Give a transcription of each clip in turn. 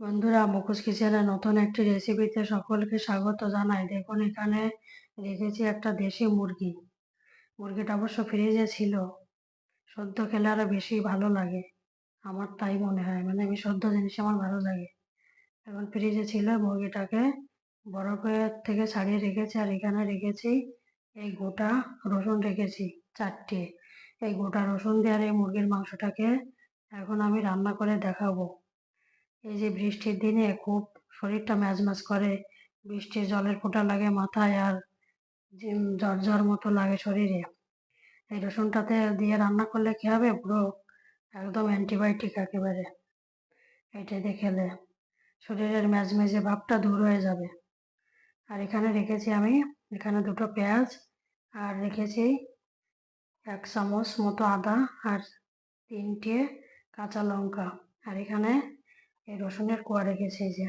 বন্ধুরা, মুখোশ কিচেনের নতুন একটি রেসিপিতে সকলকে স্বাগত জানাই। দেখুন, এখানে রেখেছি একটা দেশি মুরগি। মুরগিটা অবশ্য ফ্রিজে ছিল। সদ্য খেলে আরও বেশি ভালো লাগে। আমার তাই মনে হয়। মানে আমি সদ্য জিনিস আমার ভালো লাগে। এখন ফ্রিজে ছিল, মুরগিটাকে বরফের থেকে ছাড়িয়ে রেখেছি। আর এখানে রেখেছি এই গোটা রসুন রেখেছি, চারটে। এই গোটা রসুন দিয়ে আর এই মুরগির মাংসটাকে এখন আমি রান্না করে দেখাবো। এই যে বৃষ্টির দিনে খুব শরীরটা ম্যাজ ম্যাজ করে, বৃষ্টির জলের ফোঁটা লাগে মাথায় আর জ্বর জ্বর মতো লাগে শরীরে। এই রসুনটাতে দিয়ে রান্না করলে কি হবে? পুরো একদম অ্যান্টিবায়োটিক একেবারে। এটা দিয়ে খেলে শরীরের ম্যাজ ম্যাজে ভাবটা দূর হয়ে যাবে। আর এখানে রেখেছি আমি, এখানে দুটো পেঁয়াজ আর রেখেছি এক চামচ মতো আদা আর তিনটে কাঁচা লঙ্কা। আর এখানে এই রসুনের কোয়া রেখেছি যে।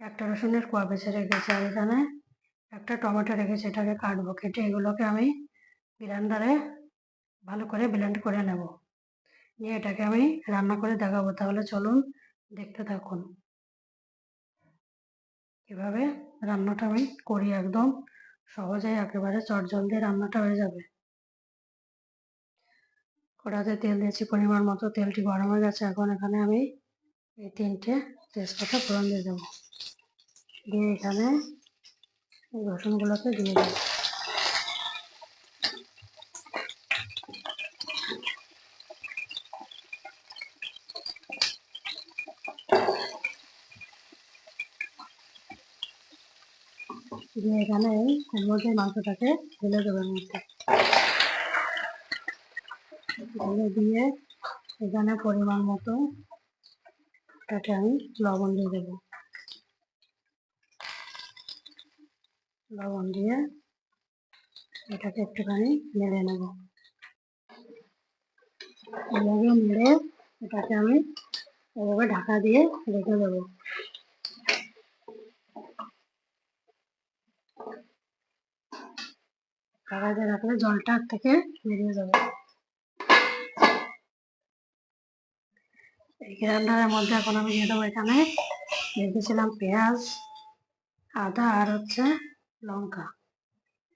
একটা রসুনের কোয়া বেছে রেখেছি আর এখানে একটা টমেটো রেখেছি এটাকে কাটবো, কেটে এগুলোকে আমি গ্রাইন্ডারে ভালো করে ব্লেন্ড করে নেব। নিয়ে এটাকে আমি রান্না করে দেখাবো, তাহলে চলুন দেখতে থাকুন। এভাবে রান্নাটা আমি করি একদম সহজেই, একেবারে চটজলদি রান্নাটা হয়ে যাবে। কড়াতে তেল দিয়েছি পরিমাণ মতো, তেলটি গরম হয়ে গেছে, এখন এখানে আমি এই তিনটে তেজপাতা ফোড়ন দিয়ে দেবো। দিয়ে এখানে এই রসুনগুলোকে দিয়ে দেবো। দিয়ে এখানে এর মধ্যে মাংসটাকে ঢেলে দেবো মধ্যে। ঢেলে দিয়ে এখানে পরিমাণ মতো এটাকে আমি, লবণ দিয়ে দেবো। লবণ দিয়ে এটাকে একটুখানি নেড়ে নেব। এভাবে নেড়ে এটাকে আমি এভাবে ঢাকা দিয়ে রেখে দেবো। ঢাকা দিয়ে রাখলে জলটা থেকে বেরিয়ে যাবে। এই গ্রাইন্ডারের মধ্যে এখন আমি দিয়ে দেবো এখানে। রেখেছিলাম পেঁয়াজ, আদা আর হচ্ছে লঙ্কা।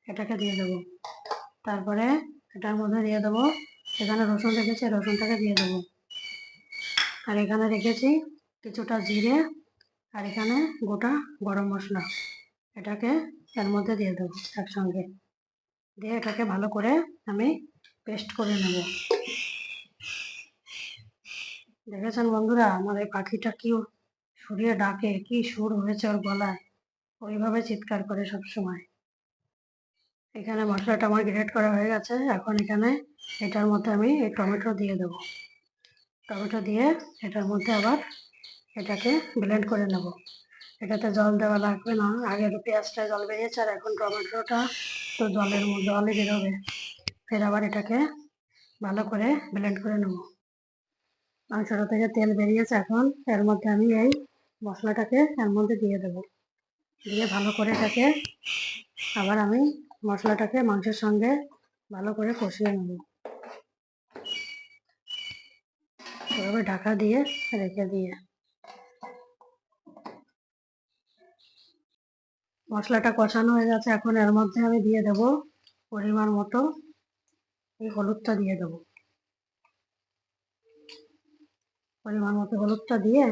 এটাকে দিয়ে দেবো। তারপরে এটার মধ্যে দিয়ে দেবো এখানে রসুন রেখেছি রসুনটাকে দিয়ে দেবো। আর এখানে রেখেছি কিছুটা জিরে আর এখানে গোটা গরম মশলা। এটাকে এর মধ্যে দিয়ে দেবো একসঙ্গে। দিয়ে এটাকে ভালো করে আমি পেস্ট করে নেব। দেখেছেন বন্ধুরা? আমার এই পাখিটা কি সুরিয়ে ডাকে, কি সুর হয়েছে ওর গলায়? ওইভাবে চিৎকার করে সব সময় এখানে মশলাটা আমার গ্রেট করা হয়ে গেছে। এখন এখানে এটার মধ্যে আমি এই টমেটো দিয়ে দেব। টমেটো দিয়ে এটার মধ্যে আবার এটাকে ব্লেন্ড করে নেব। এটাতে জল দেওয়া লাগবে না। আগে তো পেঁয়াজটা জল বেরিয়েছে আর এখন টমেটোটা তো জলের জলে বেরোবে। ফের আবার এটাকে ভালো করে ব্লেন্ড করে নেব। মাংসটা থেকে তেল বেরিয়েছে এখন। এর মধ্যে আমি এই মশলাটাকে এর মধ্যে দিয়ে দেব। দিয়ে ভালো করে এটাকে আবার আমি মশলাটাকে মাংসের সঙ্গে ভালো করে কষিয়ে নেব। এভাবে ঢাকা দিয়ে রেখে দিয়ে মশলাটা কষানো হয়ে গেছে। এখন এর মধ্যে আমি দিয়ে দেব পরিমাণ মতো এই হলুদটা দিয়ে দেব। পরিমাণ মতো হলুদটা দিয়ে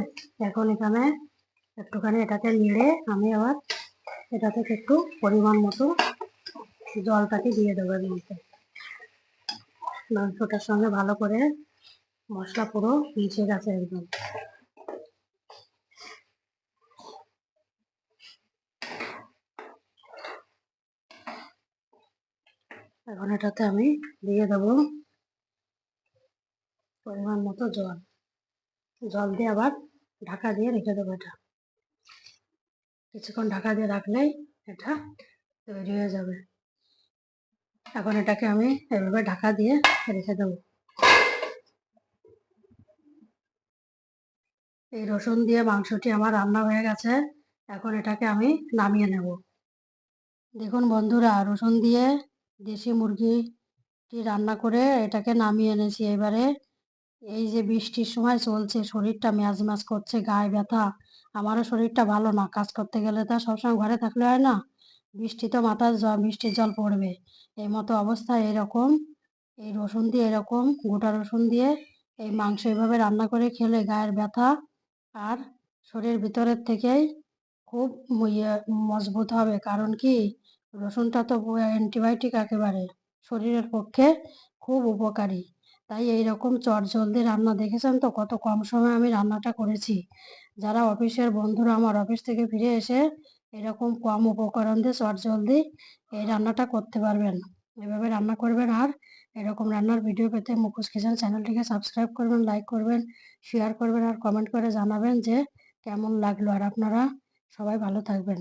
এখন এখানে একটুখানি এটাকে নেড়ে আমি আবার এটা থেকে একটু পরিমাণ মতো জলটাকে দিয়ে দেবো এর মধ্যে। মাংসটার সঙ্গে ভালো করে মশলা পুরো মিশে গেছে একদম। এখন এটাতে আমি দিয়ে দেবো পরিমাণ মতো জল। জল দিয়ে আবার ঢাকা দিয়ে রেখে দেবো এটা। কিছুক্ষণ ঢাকা দিয়ে রাখলেই এটা তৈরি হয়ে যাবে। এখন এটাকে আমি এভাবে ঢাকা দিয়ে রেখে দেব। এই রসুন দিয়ে মাংসটি আমার রান্না হয়ে গেছে। এখন এটাকে আমি নামিয়ে নেব। দেখুন বন্ধুরা, রসুন দিয়ে দেশি মুরগিটি রান্না করে এটাকে নামিয়ে এনেছি। এবারে এই যে বৃষ্টির সময় চলছে, শরীরটা ম্যাজ ম্যাজ করছে, গায়ে ব্যথা। আমারও শরীরটা ভালো না, কাজ করতে গেলে তো সবসময় ঘরে থাকলে হয় না। বৃষ্টি তো মাথার জল বৃষ্টির জল পড়বে। এই মতো অবস্থা এরকম। এই রসুন দিয়ে এরকম, গোটা রসুন দিয়ে এই মাংস এভাবে রান্না করে খেলে গায়ের ব্যথা আর শরীর ভিতরের থেকেই খুব ইয়ে মজবুত হবে। কারণ কি? রসুনটা তো অ্যান্টিবায়োটিক একেবারে। শরীরের পক্ষে খুব উপকারী। তাই এই রকম চটজলদি রান্না দেখেছেন তো? কত কম সময়ে আমি রান্নাটা করেছি। যারা অফিসের বন্ধুরা আমার অফিস থেকে ফিরে এসে এরকম কম উপকরণ দিয়ে চটজলদি এই রান্নাটা করতে পারবেন। এভাবে রান্না করবেন আর এরকম রান্নার ভিডিও পেতে মুখোশ কিচেন চ্যানেলটিকে সাবস্ক্রাইব করবেন, লাইক করবেন, শেয়ার করবেন আর কমেন্ট করে জানাবেন যে কেমন লাগল। আর আপনারা সবাই ভালো থাকবেন।